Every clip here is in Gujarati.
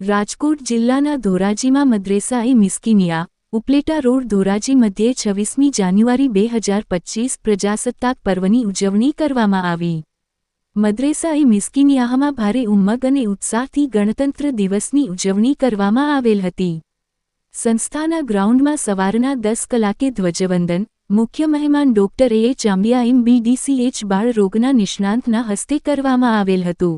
રાજકોટ જિલ્લાના ધોરાજીમાં મદ્રેસા એ મિસ્કિનિયા ઉપલેટા રોડ ધોરાજી મધ્યે છવ્વીસમી જાન્યુઆરી બે હજાર પચ્ચીસ પ્રજાસત્તાક પર્વની ઉજવણી કરવામાં આવી. મદ્રેસા એ મિસ્કિનિયાહમાં ભારે ઉમંગ અને ઉત્સાહથી ગણતંત્ર દિવસની ઉજવણી કરવામાં આવેલ હતી. સંસ્થાના ગ્રાઉન્ડમાં સવારના દસ કલાકે ધ્વજવંદન મુખ્ય મહેમાન ડોક્ટર એ ચાંબિયા એમ બીડીસીએચ બાળ રોગના નિષ્ણાંતના હસ્તે કરવામાં આવેલ હતું.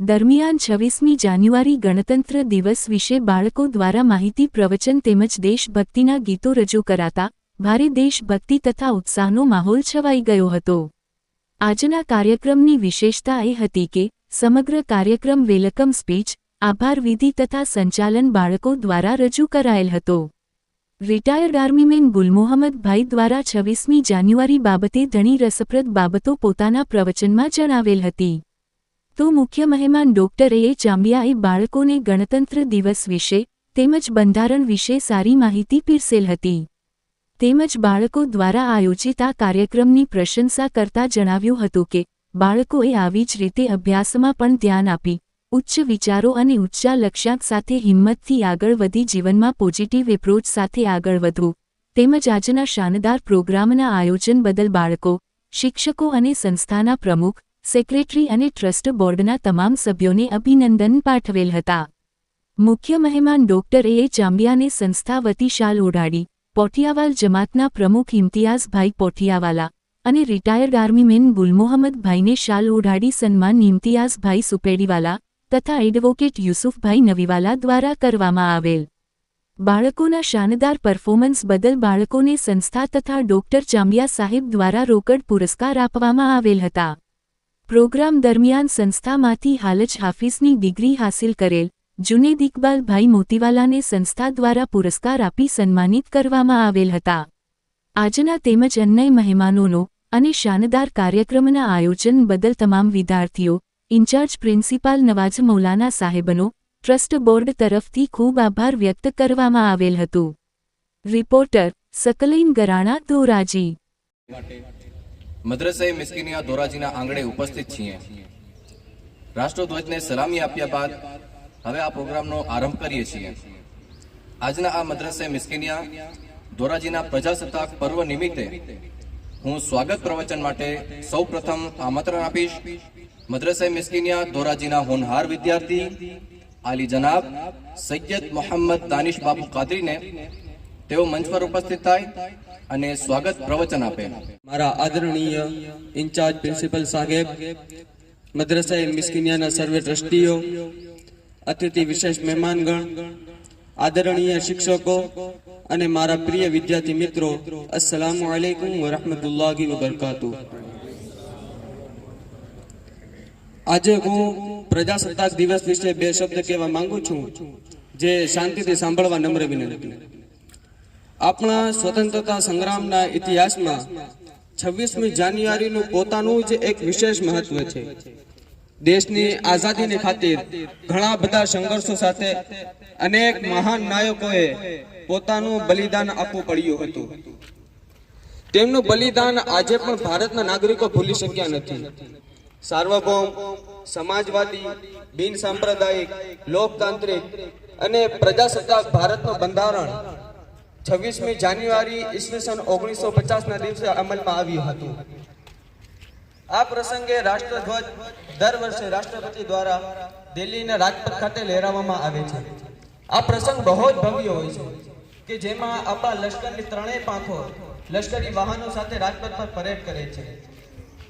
દરમિયાન છવ્વીસમી જાન્યુઆરી ગણતંત્ર દિવસ વિશે બાળકો દ્વારા માહિતી પ્રવચન તેમજ દેશભક્તિના ગીતો રજૂ કરાતા, ભારે દેશભક્તિ તથા ઉત્સાહનો માહોલ છવાઈ ગયો હતો. આજના કાર્યક્રમની વિશેષતા એ હતી કે, સમગ્ર કાર્યક્રમ વેલકમ સ્પીચ, આભાર વિધિ તથા સંચાલન બાળકો દ્વારા રજૂ કરાયેલ હતો. રિટાયર્ડ આર્મીમેન ગુલમોહમ્મદભાઈ દ્વારા છવ્વીસમી જાન્યુઆરી બાબતે ઘણી રસપ્રદ બાબતો પોતાના પ્રવચનમાં જણાવેલ હતી. તો મુખ્ય મહેમાન ડોક્ટર એ ચાંબિયાએ બાળકોને ગણતંત્ર દિવસ વિશે તેમજ બંધારણ વિશે સારી માહિતી પીરસેલ હતી. તેમજ બાળકો દ્વારા આયોજિત આ કાર્યક્રમની પ્રશંસા કરતા જણાવ્યું હતું કે, બાળકોએ આવી જ રીતે અભ્યાસમાં પણ ધ્યાન આપી ઉચ્ચ વિચારો અને ઉચ્ચા લક્ષ્યાંક સાથે હિંમતથી આગળ વધી જીવનમાં પોઝિટિવ એપ્રોચ સાથે આગળ વધવું. તેમજ આજના શાનદાર પ્રોગ્રામના આયોજન બદલ બાળકો, શિક્ષકો અને સંસ્થાના પ્રમુખ સેક્રેટરી અને ટ્રસ્ટ બોર્ડના તમામ સભ્યોને અભિનંદન પાઠવેલ હતા. મુખ્ય મહેમાન ડોક્ટર એ ચાંબિયાને સંસ્થા વતી શાલ ઓઢાડી, પોઠિયાવાલ જમાતના પ્રમુખ ઇમ્તિયાઝભાઈ પોઠિયાવાલા અને રિટાયર્ડ આર્મીમેન ગુલમોહમ્મદભાઈને શાલ ઓઢાડી સન્માન ઇમ્તિયાઝભાઈ સુપેડીવાલા તથા એડવોકેટ યુસુફભાઈ નવીવાલા દ્વારા કરવામાં આવેલ. બાળકોના શાનદાર પરફોર્મન્સ બદલ બાળકોને સંસ્થા તથા ડોક્ટર ચાંબિયા સાહેબ દ્વારા રોકડ પુરસ્કાર આપવામાં આવેલ હતા. પ્રોગ્રામ દરમિયાન સંસ્થામાંથી હાલજ હાફિઝની ડિગ્રી હાંસિલ કરેલ જુનેદ ઇકબાલભાઈ મોતીવાલાને સંસ્થા દ્વારા પુરસ્કાર આપી સન્માનિત કરવામાં આવેલ હતા. આજના તેમજ અન્ય મહેમાનોનો અને શાનદાર કાર્યક્રમના આયોજન બદલ તમામ વિદ્યાર્થીઓ ઇન્ચાર્જ પ્રિન્સિપાલ નવાજ મૌલાના સાહેબનો ટ્રસ્ટ બોર્ડ તરફથી ખૂબ આભાર વ્યક્ત કરવામાં આવેલ હતું. રિપોર્ટર સકલીન ગરાણા ધોરાજી. મદ્રસે મિસ્કિનિયા ધોરાજીના આંગણે ઉપસ્થિત છીએ. રાષ્ટ્રધ્વજને સલામી આપ્યા બાદ હવે આ પ્રોગ્રામનો આરંભ કરીએ છીએ. આજના આ મદ્રસે મિસ્કિનિયા ધોરાજીના પ્રજાસત્તાક પર્વ નિમિત્તે હું સ્વાગત પ્રવચન માટે સૌ પ્રથમ આમંત્રણ આપીશ. મદ્રસે મિસ્કિનિયા ધોરાજીના હોનહાર વિદ્યાર્થી આલી જનાબ સૈયદ મોહમ્મદ દાનિશ બાબુ કાદરીને તેઓ મંચ પર ઉપસ્થિત થાય અને સ્વાગત પ્રવચન આપે. મારા આદરણીય ઇન્ચાર્જ પ્રિન્સિપલ સાહેબ, મદ્રસા મિસ્કિનિયાના સર્વે ટ્રસ્ટીઓ, અતિથિ વિશેષ મહેમાનગણ, આદરણીય શિક્ષકો અને મારા પ્રિય વિદ્યાર્થી મિત્રો અસલામ આલેકુમ વરહમતુલ્લાહી વબરકાતુ આજે હું પ્રજાસત્તાક દિવસ વિશે બે શબ્દ કહેવા માંગુ છું, જે શાંતિથી સાંભળવા નમ્ર વિનંતી. આપણા સ્વતંત્રતા સંગ્રામના ઇતિહાસમાં છવ્વીસમી જાન્યુઆરીનું પોતાનું જ એક વિશેષ મહત્વ છે. દેશની આઝાદીની ખાतिर ઘણા બધા સંઘર્ષો સાથે અનેક મહાન નાયકોએ પોતાનું બલિદાન આપવું પડ્યું હતું. તેમનું બલિદાન આજે પણ ભારતના નાગરિકો ભૂલી શક્યા નથી. સાર્વભૌમ, સમાજવાદી, બિન સાંપ્રદાયિક, લોકતાંત્રિક અને પ્રજાસત્તાક ભારતનું બંધારણ છવ્વીસમી જાન્યુઆરી ઈસવીસન ઓગણીસો પચાસના દિવસે અમલમાં આવ્યું હતું. આ પ્રસંગે રાષ્ટ્રધ્વજ દર વર્ષે રાષ્ટ્રપતિ દ્વારા દિલ્હીના રાજપથ ખાતે લહેરાવવામાં આવે છે. આ પ્રસંગ બહુ જ ભવ્ય હોય છે કે જેમાં આપણા લશ્કરની ત્રણેય પાંખો લશ્કરી વાહનો સાથે રાજપથ પર પરેડ કરે છે.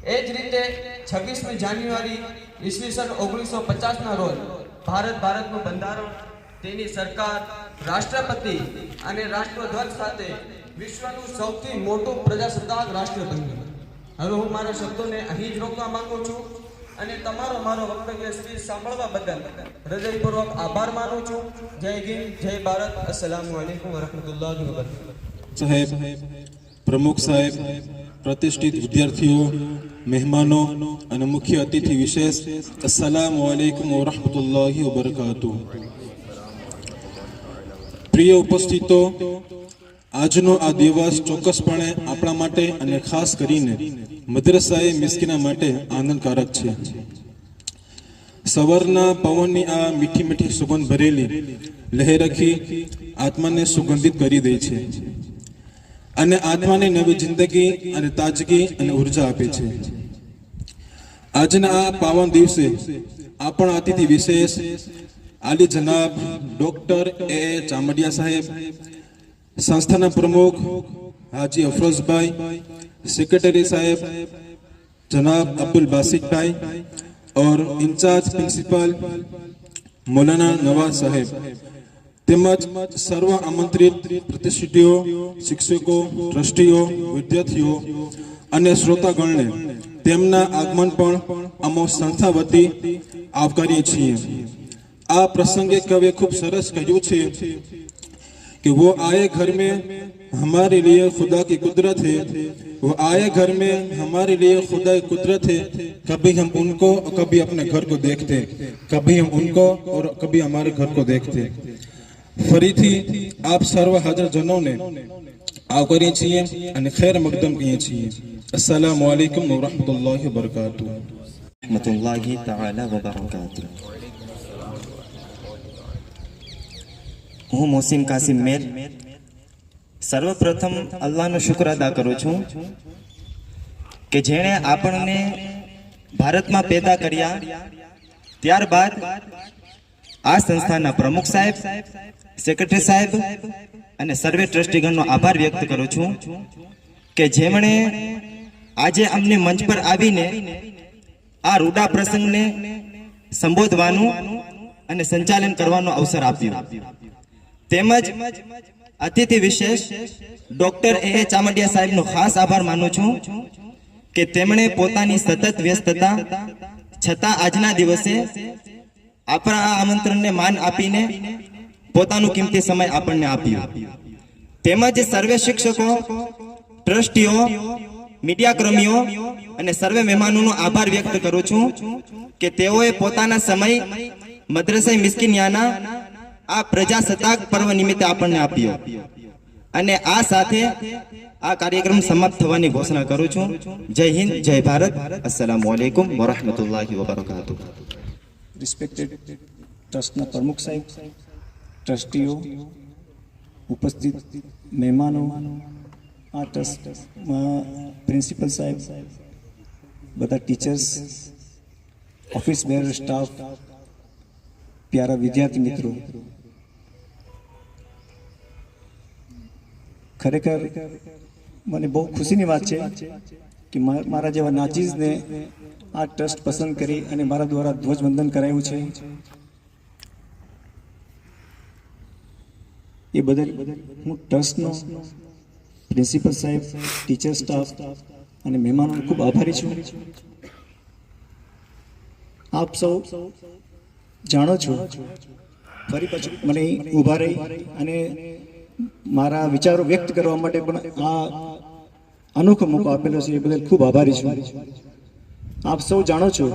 એ જ રીતે છવ્વીસમી જાન્યુઆરી ઈસવીસન ઓગણીસો પચાસના રોજ ભારત ભારતનું બંધારણ, તેની સરકાર, રાષ્ટ્રપતિ અને રાષ્ટ્રધ્વજ સાથે વિશ્વનું સૌથી મોટું પ્રજાસત્તાક રાષ્ટ્ર બન્યું. હવે હું મારા શબ્દોને અહીં જ રોકવા માંગુ છું અને તમારો મારો વક્તવ્ય સ્પીચ સાંભળવા બદલ હૃદયપૂર્વક આભાર માનું છું. જય હિન્દ, જય ભારત. અસલામ વાલેકુમ વરહમતુલ્લાહ વબરકાતુહ. સાહેબ, પ્રમુખ સાહેબ, પ્રતિષ્ઠિત વિદ્યાર્થીઓ મહેમાનો અને મુખ્ય અતિથિ વિશેષ અસલામ વાલેકુમ વરહમતુલ્લાહી વબરકાતુ પ્રિય ઉપસ્થિતો આજનો આ દિવસ ચોક્કસપણે આપણા માટે અને ખાસ કરીને મદ્રસાએ મિસ્કીના માટે આનંદકારક છે. સવારના પવનની આ મીઠી મીઠી સુગંધ ભરેલી લહેરખી આત્માને સુગંધિત કરી દે છે. અને આત્માને નવી જિંદગી અને તાજગી અને ઉર્જા આપે છે આજના આ પાવન દિવસે આપણા અતિથિ વિશેષ આલી જનાબ ડોક્ટર એ ચામડિયા સાહેબ સંસ્થાના પ્રમુખ હાજી અફરોઝભાઈ સેક્રેટરી સાહેબ जनाब अब्दुल बासित भाई और इंचार्ज प्रिंसिपल मौलाना नवाज साहेब તેમજ સર્વ આમંત્રિત પ્રતિષ્ઠિતો શિક્ષકો ટ્રસ્ટીઓ વિદ્યાર્થીઓ અને શ્રોતાગણને તેમના આગમન પણ અમો સંસ્થા વતી આવકારીએ છીએ આ પ્રસંગે કવિએ ખૂબ સરસ કહ્યું છે कि वो आए घर में हमारे लिए खुदा की कुदरत है वो आए घर में हमारे लिए खुदा की कुदरत है कभी हम उनको और कभी अपने घर को देखते कभी हम उनको और कभी हमारे घर को देखते ફરીથી આપ સર્વ હાજર જનોને આવકારીએ છીએ અને ખેર મકદમ કહીએ છીએ. અસલામ વાલેકુમ વરહમતુલ્લાહ વબરકાતુ વરહમતુલ્લાહી તઆલા વબરકાતુ હું મોસીમ કાસિમ મેર. સર્વપ્રથમ અલ્લાહનો શુક્ર અદા કરું છું કે જેણે આપણને ભારતમાં પેદા કર્યા ત્યારબાદ આ સંસ્થાના પ્રમુખ સાહેબ સેક્રેટરી સાહેબ અને સર્વે ટ્રસ્ટીગણનો આભાર વ્યક્ત કરું છું કે જેમણે આજે અમને મંચ પર આવીને આ રૂડા પ્રસંગને સંબોધવાનું અને સંચાલન કરવાનો અવસર આપ્યો. તેમજ અતિથિ વિશેષ ડોક્ટર એ એ ચામડિયા સાહેબનો ખાસ આભાર માનું છું કે તેમણે પોતાની સતત વ્યસ્તતા છતાં આજના દિવસે આપણા આ આમંત્રણને માન આપીને પોતાનું કિંમતી સમય આપણને આપ્યો. તેમજ સર્વે શિક્ષકો, ટ્રસ્ટીઓ મીડિયા કર્મીઓ અને સર્વે મહેમાનોનો આભાર વ્યક્ત કરું છું કે તેઓએ પોતાના સમય મદ્રસે મિસ્કિનિયાના આ પ્રજાસત્તાક પર્વ નિમિત્તે આપણને આપ્યો. અને આ સાથે આ કાર્યક્રમ સમાપ્ત થવાની ઘોષણા કરું છું. જય હિન્દ, જય ભારત. અસલામ વાલેકુમ વરહમતુલ્લાહિ વબરકાતુહ. રિસ્પેક્ટેડ ટ્રસ્ટના પ્રમુખ સાહેબ ટ્રસ્ટીઓ, ઉપસ્થિત મહેમાનો, આ ટ્રસ્ટમાં પ્રિન્સિપલ સાહેબ, બધા ટીચર્સ, ઓફિસ બેર સ્ટાફ, પ્યારા વિદ્યાર્થી મિત્રો. ખરેખર મને બહુ ખુશીની વાત છે કે મારા જેવા નાચીઝને આ ટ્રસ્ટ પસંદ કરી અને મારા દ્વારા ધ્વજવંદન કરાયું છે. એ બદલ હું ટ્રસ્ટનો પ્રિન્સિપલ સાહેબ, ટીચર સ્ટાફ અને મહેમાનોનો ખૂબ આભારી છું. આપ સૌ જાણો છો, ફરી પાછું મને ઊભા રહી અને મારા વિચારો વ્યક્ત કરવા માટે પણ આ અનોખો મોકો આપેલો છે, એ બદલ ખૂબ આભારી છું. આપ સૌ જાણો છો,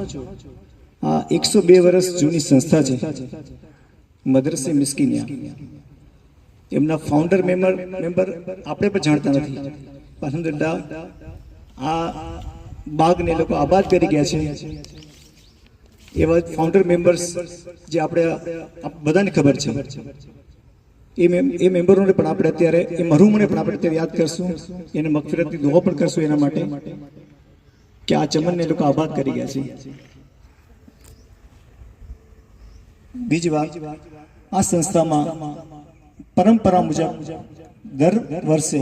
આ એકસો બે વર્ષ જૂની સંસ્થા છે, મદ્રસે મિસ્કિનિયા એમના ફાઉન્ડર મેમ્બર મેમ્બર આપણે પણ જાણતા નથી. પણ આ બાગને લોકો આબાદ કરી ગયા છે. એવા ફાઉન્ડર મેમ્બર્સ જે આપણે આપ બધાને ખબર છે. એ એ મેમ્બરોને પણ આપણે અત્યારે, એ મરહુમને પણ આપણે અત્યારે યાદ કરશું. એને મગફિરતની દુઆ પણ કરશું એના માટે કે આ ચમનને લોકો આબાદ કરી ગયા છે. બીજી વાત, આ સંસ્થામાં પરંપરા મુજબ દર વર્ષે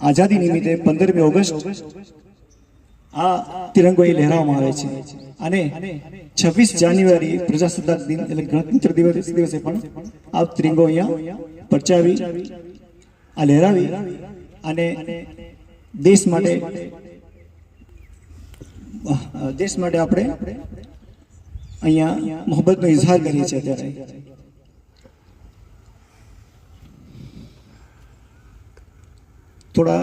આઝાદી નિમિત્તે પંદરમી ઓગસ્ટ આ તિરંગો એ લહેરાવવામાં આવે છે. અને છવ્વીસ જાન્યુઆરી પ્રજાસત્તાક દિન એટલે ગણતંત્ર દિવસ દિવસે પણ આ તિરંગો અહીંયા પરચાવી, આ લહેરાવી અને દેશ માટે દેશ માટે આપણે અહીંયા મોહબ્બતનો ઇઝહાર કરીએ છીએ અત્યારે. થોડા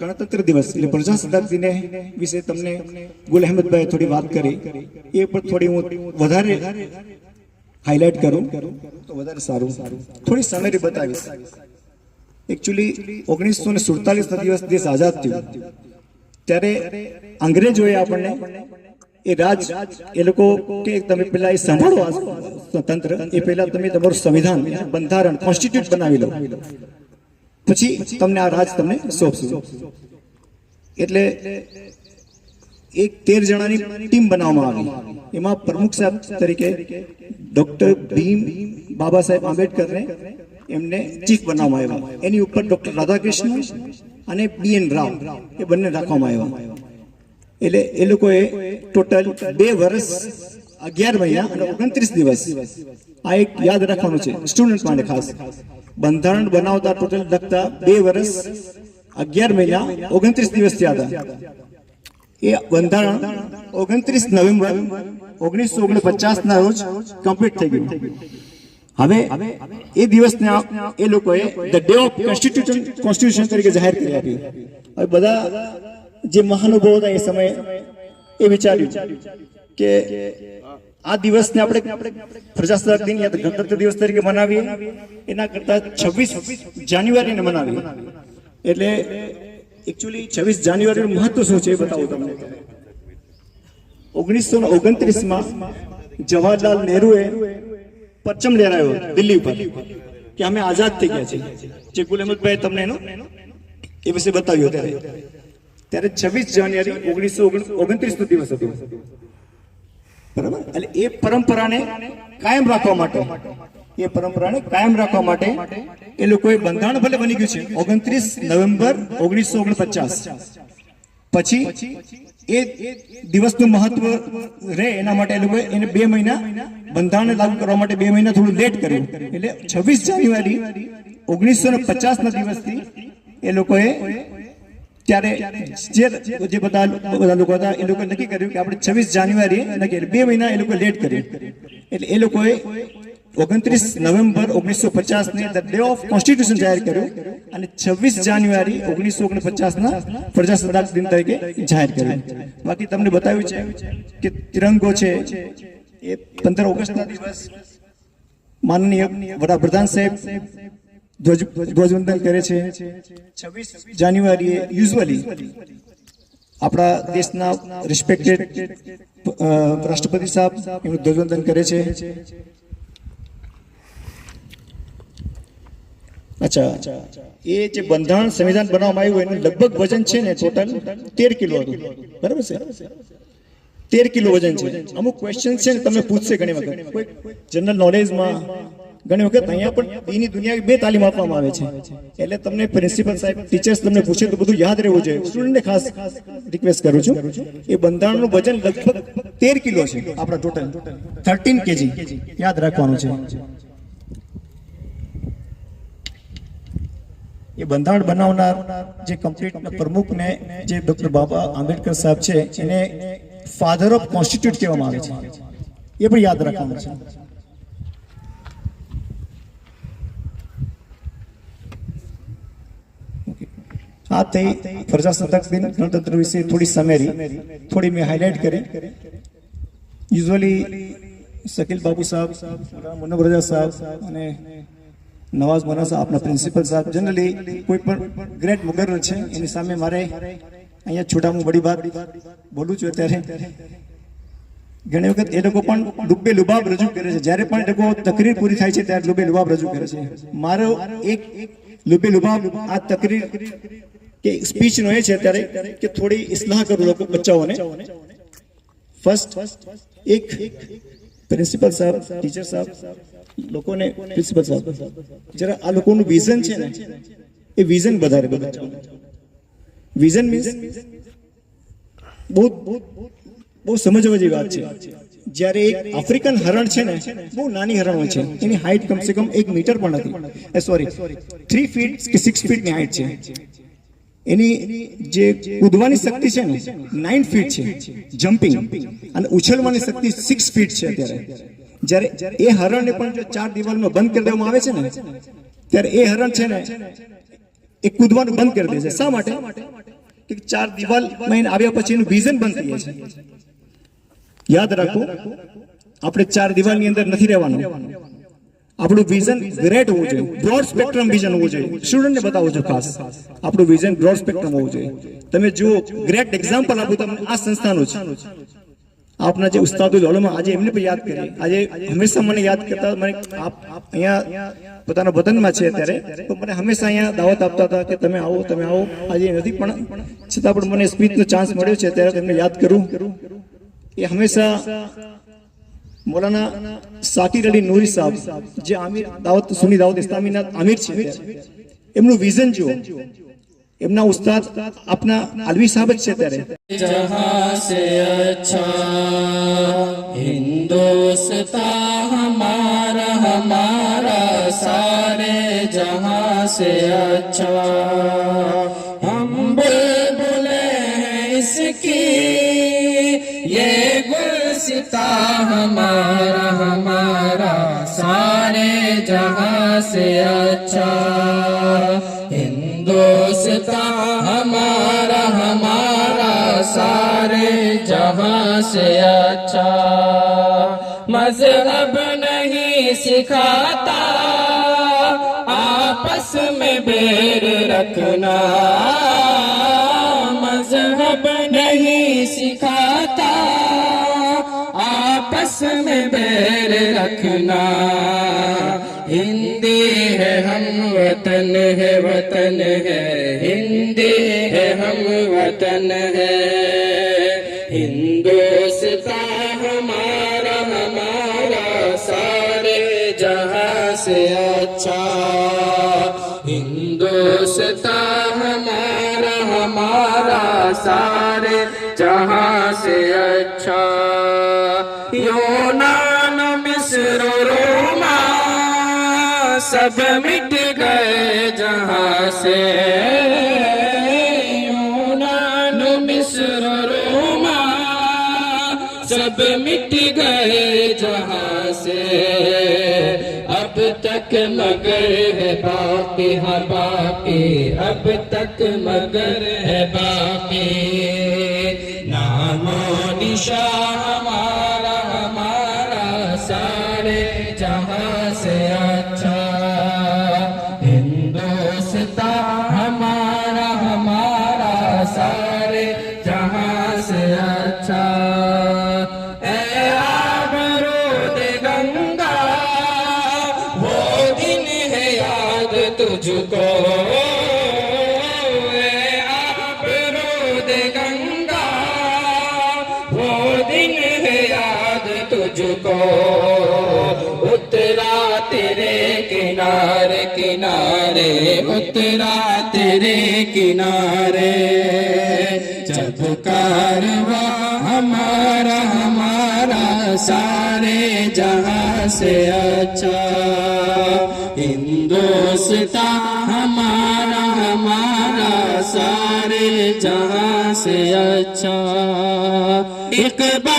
ગણતંત્ર દિવસ, એટલે પ્રજાસત્તાક દિને વિશે તમને ગુલ અહેમદભાઈ થોડી વાત કરી. એ પણ થોડી હું વધારે હાઇલાઇટ કરું, તો વધારે સારું. થોડી સમેરી બતાવીશ. એકચ્યુઅલી ઓગણીસો ને સુડતાલીસ દિવસ દેશ આઝાદ થયો. ત્યારે અંગ્રેજોએ આપણને એ રાજ, એ લોકો કે તમે પેલા એ સાંભળો આ તંત્ર એ પહેલા તમે તમારું સંવિધાન બંધારણ કોન્સ્ટિટ્યુટ બનાવી લો. પછી તમને આ રાજ તમને સોંપશું. એટલે એક તેર જણાની ટીમ બનાવવામાં આવી. એમાં પ્રમુખ સાહેબ તરીકે ડોક્ટર ભીમ બાબા સાહેબ આંબેડકરને એમને ચીફ બનાવવામાં આવ્યા. એની ઉપર ડોક્ટર રાધાકૃષ્ણ અને બી એન રાવ એ બંને રાખવામાં આવ્યા. એટલે એ લોકોએ ટોટલ બે વર્ષ અગિયાર મહિના અને ઓગણત્રીસ દિવસ આ એક યાદ રાખવાનું છે સ્ટુડન્ટ માટે ખાસ. બંધારણ બનાવતા ટોટલ લગતા બે વર્ષ અગિયાર મહિના, ઓગણત્રીસ દિવસ થયા હતા. એ બંધારણ ઓગણત્રીસ નવેમ્બર ઓગણીસો ઓગણપચાસ ના રોજ કમ્પ્લીટ થઈ ગયું. હવે એ દિવસને એ લોકોએ the day of constitution constitution તરીકે જાહેર કરી આપ્યું હવે બધા જે મહાનુભાવો હતા એ સમયે એ વિચાર્યું કે આ દિવસને આપણે પ્રજાસત્તાક દિન યા ગણતંત્ર દિવસ તરીકે મનાવીએ. એના કરતા છવ્વીસ જાન્યુઆરીને મનાવીએ. એટલે એકચ્યુઅલી છવ્વીસ જાન્યુઆરીનું મહત્વ શું છે એ બતાવું તમને. ઓગણીસો ઓગણત્રીસમાં જવાહરલાલ નહેરુએ પરચમ લહેરાયો દિલ્હી ઉપર, કે અમે આઝાદ થઈ ગયા છીએ. જે ગુલ અહેમદભાઈ તમને એનો એ વિશે બતાવ્યું ત્યારે. ત્યારે છવ્વીસ જાન્યુઆરી ઓગણીસો ઓગણત્રીસ નો દિવસ હતો. બરાબર? એટલે એ પરંપરાને કાયમ રાખવા માટે, એ પરંપરાને કાયમ રાખવા માટે એ લોકોએ બંધારણ ભલે બની ગયું છે, ઓગણત્રીસ નવેમ્બર ઓગણીસો ઓગણપચાસ. પછી એ દિવસનું મહત્વ રહે એના માટે એ લોકોએ એને બે મહિના બંધારણ લાગુ કરવા માટે બે મહિના થોડું લેટ કર્યું. એટલે છવ્વીસ જાન્યુઆરી ઓગણીસો ને પચાસ ના દિવસથી એ લોકોએ ત્યારે જે બધા બધા લોકો હતા, એ લોકોએ નક્કી કર્યું કે આપણે છવ્વીસ જાન્યુઆરી નક્કી બે મહિના એ લોકો લેટ કર્યું. એટલે એ લોકોએ ઓગણત્રીસ નવેમ્બર ઓગણીસો પચાસ ને ધ ડે ઓફ કોન્સ્ટિટ્યુશન જાહેર કર્યું અને છવ્વીસ જાન્યુઆરી ઓગણીસો ઓગણપચાસ ના પ્રજાસત્તાક દિન તરીકે જાહેર કર્યું. બાકી તમને બતાવ્યું છે કે તિરંગો છે, એ પંદર ઓગસ્ટના દિવસ માનનીય વડાપ્રધાન સાહેબ ધ્વજવંદન કરે છે. છવ્વીસ જાન્યુઆરીએ યુઝવલી આપણા દેશના રિસ્પેક્ટેડ રાષ્ટ્રપતિ સાહેબ એમનું ધ્વજવંદન કરે છે. અચ્છા, એ જે બંધારણ સંવિધાન બનાવવામાં આવ્યું એનું લગભગ વજન છે ને ટોટલ તેર કિલો હતું. બરાબર છે? તેર કિલો વજન છે. અમુક ક્વેશ્ચન છે ને તમને પૂછશે ઘણી વખત. જનરલ નોલેજમાં ઘણી વખત અહીંયા પણ દીની દુનિયા બે તાલીમ આપવામાં આવે છે. એટલે તમને પ્રિન્સિપલ સાહેબ ટીચર્સ તમને પૂછે તો બધું યાદ રહેવું જોઈએ. સ્ટુડન્ટને ખાસ રિક્વેસ્ટ કરું છું. એ બંધારણનું વજન લગભગ તેર કિલો છે આપણા ટોટલ થર્ટીન કેજી યાદ રાખવાનું છે. એ બંધારણ બનાવનાર જે કમ્પ્લીટ પ્રમુખ ને જે ડોક્ટર બાબા આંબેડકર સાહેબ છે, એને ફાધર ઓફ કોન્સ્ટિટ્યુટ કહેવામાં આવે છે. એ પણ યાદ રાખવાનું છે. આ થઈ પ્રજાસત્તાક દિન ગણતંત્ર વિશે થોડી સમેરી, થોડી મેં હાઇલાઇટ કરી. યુઝવલી શકીલ બાબુ સાહેબ મુન્નબ રજા સાહેબ અને નવાઝ મોના સાહેબ આપણા પ્રિન્સિપલ સાહેબ જનરલી કોઈ પણ ગ્રેટ મુગર છે, એની સામે મારે અહીંયા છોટામાં બડી વાત બોલું છું અત્યારે. ઘણી વખત એ લોકો પણ ડુબ્બે લુબાબ રજૂ કરે છે. જ્યારે પણ એ લોકો તકરીર પૂરી થાય છે, ત્યારે લુબે લુબાબ રજૂ કરે છે. મારો એક લુબે લુબાબ આ તકરીર કે સ્પીચ નો એ છે ત્યારે કે થોડી ઇસ્લાહ કરું લોકો બચ્ચાઓને. ફર્સ્ટ એક પ્રિન્સિપલ સાહેબ ટીચર સાહેબ, લોકોને પ્રિન્સિપલ સાહેબ, જરા આ લોકોનું વિઝન છે ને, એ વિઝન વધારે બધા વિઝન મીન્સ બહુ બહુ સમજવા જેવી વાત છે. જ્યારે એક આફ્રિકન હરણ છે ને, બહુ નાની હરણ હોય છે. એની હાઈટ કમસે કમ એક મીટર પણ નથી. સોરી થ્રી ફીટ કે સિક્સ ફીટની હાઈટ છે. એની જે કૂદવાની શક્તિ છે ને નાઇન ફીટ છે જમ્પિંગ અને ઉછળવાની શક્તિ સિક્સ ફીટ છે અત્યારે. જ્યારે એ હરણને પણ જો ચાર દિવાલમાં બંધ કરી દેવામાં આવે છે ને, ત્યારે એ હરણ છે ને, એ કૂદવાનું બંધ કરી દે છે. શા માટે? કે ચાર દિવાલમાં આવ્યા પછી એનું વિઝન બંધ થઈ જાય છે. યાદ રાખો, આપણે ચાર દિવાલની અંદર નથી રહેવાનું. આપણું વિઝન ગ્રેટ હોવું જોઈએ. બ્રોડ સ્પેક્ટ્રમ વિઝન હોવું જોઈએ. સ્ટુડન્ટને બતાવું છું ખાસ. આપણું વિઝન બ્રોડ સ્પેક્ટ્રમ હોવું જોઈએ. તમે જુઓ ગ્રેટ એક્ઝામ્પલ આપું તમને. આ સંસ્થાનું છે. આપના જે ઉસ્તાદુલ ઉલમા આજે એમને પણ યાદ કરીએ. આજે હંમેશા મને યાદ કરતા મને આપ અહીંયા પોતાના વતનમાં છે અત્યારે. તો મને હંમેશા અહીંયા દાવત આપતા હતા કે તમે આવો તમે આવો. આજે નથી, પણ છતાં પણ મને સ્પીચનો ચાન્સ મળ્યો છે. ત્યારે તેમને યાદ કરું. એ હંમેશા મોલાના સાકિર અલી નૂરી સાહેબ, જે આમિર દાવત સુની દાવત ઇસ્લામીના આમિર છે એમનું વિઝન જુઓ. એમના ઉસ્તાદ આપના અલવી સાહેબ છે ત્યારે હિન્દોસ્તા હમારા હમારા સારે જહા સે અચ્છા. गुलसिता हमारा हमारा सारे जहाँ से अच्छा। हिंदुस्तान हमारा हमारा सारे जहाँ से अच्छा। मज़हब नहीं सिखाता, आपस में बैर रखना। मज़हब नहीं सिखाता रखना हिंदी है हम वतन है वतन है हिंदी है हम वतन है हिंदुस्तान हमारा हमारा सारे जहाँ से अच्छा हिंदुस्तान हमारा हमारा सारे जहाँ से अच्छा सब मिट गए जहाँ से यूनान मिस्र रोमा सब मिट गए जहाँ से अब तक मगर है बाकी हाँ बाकी अब तक मगर है बाकी नामो निशा तुझको उतरा तेरे किनारे किनारे उतरा तेरे किनारे जब कारवा हमारा हमारा सारे जहाँ से अच्छा हिंदुस्तान हमारा हमारा सारे जहाँ से अच्छा इकबाल कोई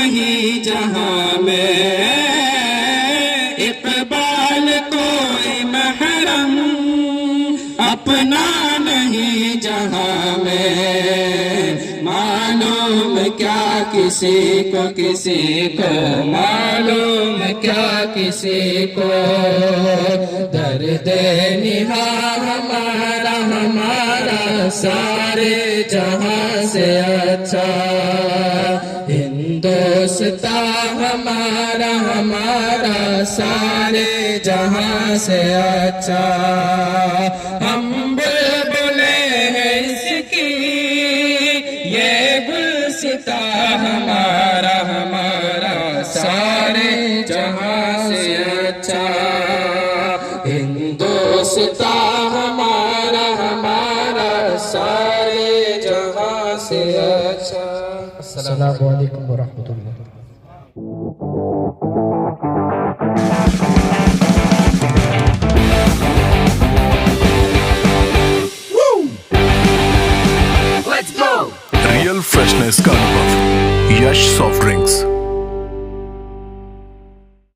नहीं जहाँ में इकबाल कोई महरम, अपना नहीं जहाँ में। मालूम क्या किसी को किसी को, मालूम क्या किसी को। दर्द निहा हमारा हमारा सारे जहाँ से अच्छा हिंदुस्तान हमारा हमारा सारे जहाँ से अच्छा। हम बुलबुले हैं इसकी, ये गुलसिता हमारा हमारा सारे जहाँ से अच्छा। हिंदुस्तान हमारा हमारा सारे जहाँ से अच्छा। अस्सलाम वालेकुम वरहमतुल्लाह रियल फ्रेशनेस का अनुभव यश सॉफ्ट ड्रिंक्स